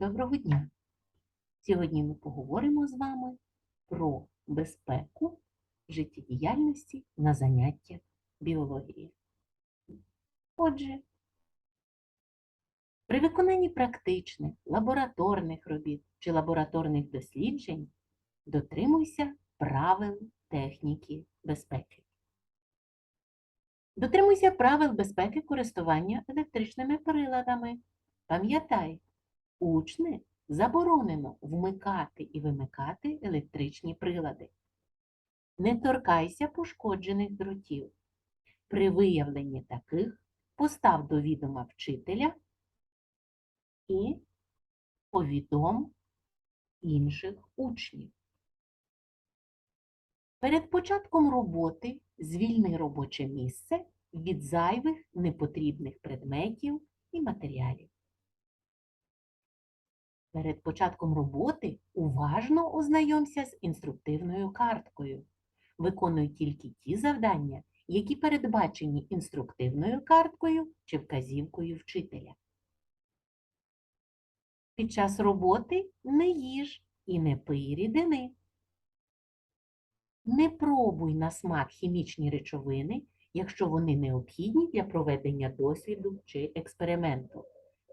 Доброго дня! Сьогодні ми поговоримо з вами про безпеку життєдіяльності на заняттях біології. Отже, при виконанні практичних, лабораторних робіт чи лабораторних досліджень дотримуйся правил техніки безпеки. Дотримуйся правил безпеки користування електричними приладами. Пам'ятай, учни заборонено вмикати і вимикати електричні прилади. Не торкайся пошкоджених дротів. При виявленні таких постав до відома вчителя і повідом інших учнів. Перед початком роботи звільни робоче місце від зайвих непотрібних предметів і матеріалів. Перед початком роботи уважно ознайомся з інструктивною карткою. Виконуй тільки ті завдання, які передбачені інструктивною карткою чи вказівкою вчителя. Під час роботи не їж і не пий рідини. Не пробуй на смак хімічні речовини, якщо вони необхідні для проведення досліду чи експерименту.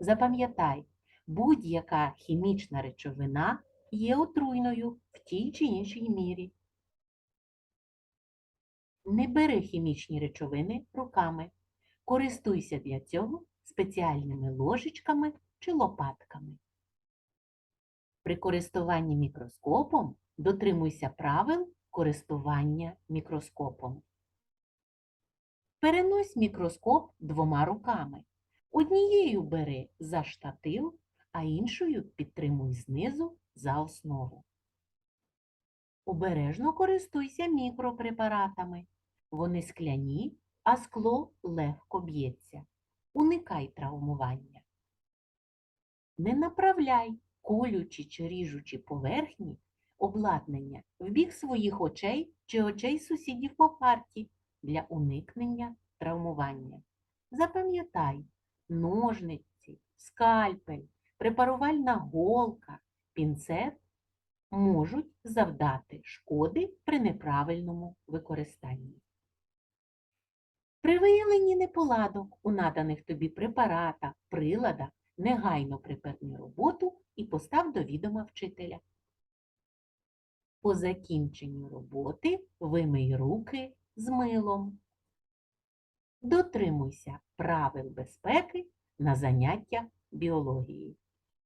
Запам'ятай, будь-яка хімічна речовина є отруйною в тій чи іншій мірі. Не бери хімічні речовини руками. Користуйся для цього спеціальними ложечками чи лопатками. При користуванні мікроскопом дотримуйся правил користування мікроскопом. Перенось мікроскоп двома руками. Однією бери за штатив, а іншою підтримуй знизу за основу. Обережно користуйся мікропрепаратами. Вони скляні, а скло легко б'ється. Уникай травмування. Не направляй колючі чи ріжучі поверхні обладнання в бік своїх очей чи очей сусідів по парті для уникнення травмування. Запам'ятай, ножниці, скальпель, препарувальна голка, пінцет можуть завдати шкоди при неправильному використанні. При виявленні неполадок у наданих тобі препаратах, приладах негайно припини роботу і постав до відома вчителя. По закінченню роботи вимий руки з милом. Дотримуйся правил безпеки на заняттях біології.